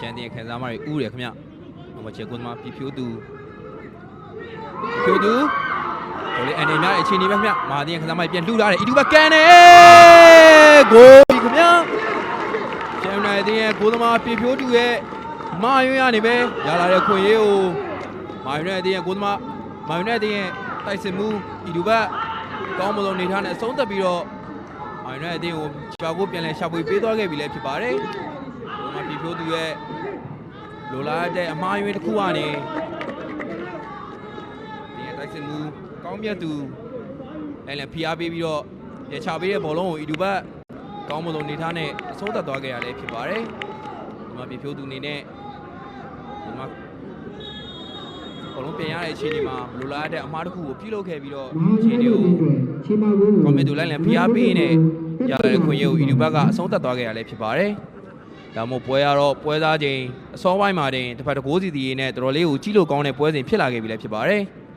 ရှမ်းတင်ခံစားမတွေဥတယ်ခင်ဗျဟိုမှာချေကွန်သမားပြဖြိုးသူပြဖြိုးသူဟိုလေအနေများတဲ့အခြေအနေပဲခင်ဗျမာတင်ခံစားမတွေပြန်လှူလာတယ်အီတူဘကန်နေဂိုးခင်ဗျရှမ်းနိုင်တင်ရဲ့ကိုသမားပြဖြိုးသူရဲ့မာယွန်းရနေပဲရလာတဲ့ခွင့်ရေးကိုမာယွန်းနဲ့တင်ရဲ့ကိုသမားမာယွန်းနဲ့တင်ရဲ့တိုက်စစ်မှုအီတူဘကောင်းမလို့နေထားနဲ့အဆုံးသက်ပြီးတော့မိုင်းနဲ့အတင်းကိုချာကိုပြန်လဲရှာဖွေပေးသွားခဲ့ပြီလည်းဖြစ်ပါတယ်။ ဒီမှာပြဖြိုးသူရဲ့လိုလားတဲ့အမှားယွင်းတစ်ခုကနေဒီရဲ့တိုက်စစ်မှုကောင်းမြတ်သူလည်းလည်းဖိအားပေးပြီးတော့ရချပေးတဲ့ဘောလုံးကိုအီဒူဘတ်ကောင်းမလို့နေထားနဲ့အဆုံးသတ်သွားခဲ့ရလည်းဖြစ်ပါတယ်။ဒီမှာပြဖြိုးသူအနေနဲ့ဒီမှာဘောလုံးပြန်ရတဲ့အခြေအနေမှာမလိုလားတဲ့အမှားတစ်ခုကိုပြုလုပ်ခဲ့ပြီးတော့မဟာအခြေချီအနေးကိုချီးမွမ်းဖို့ကွန်ပျူတာလိုင်းလည်းဖိအားပေးနေရတဲ့ခွင့်ရကိုအီဒူဘတ်ကအဆုံးသတ်သွားခဲ့ရလဲဖြစ်ပါတယ်။ ဒါမှမဟုတ်ပွဲရတော့ပွဲသားချိန်အစောပိုင်းမှာတင်တစ်ဖက်တစ်ကိုးစီတီရေးနဲ့တော်တော်လေးကိုကြီးလို့ကောင်းတဲ့ပွဲစဉ်ဖြစ်လာခဲ့ပြီလည်းဖြစ်ပါတယ်။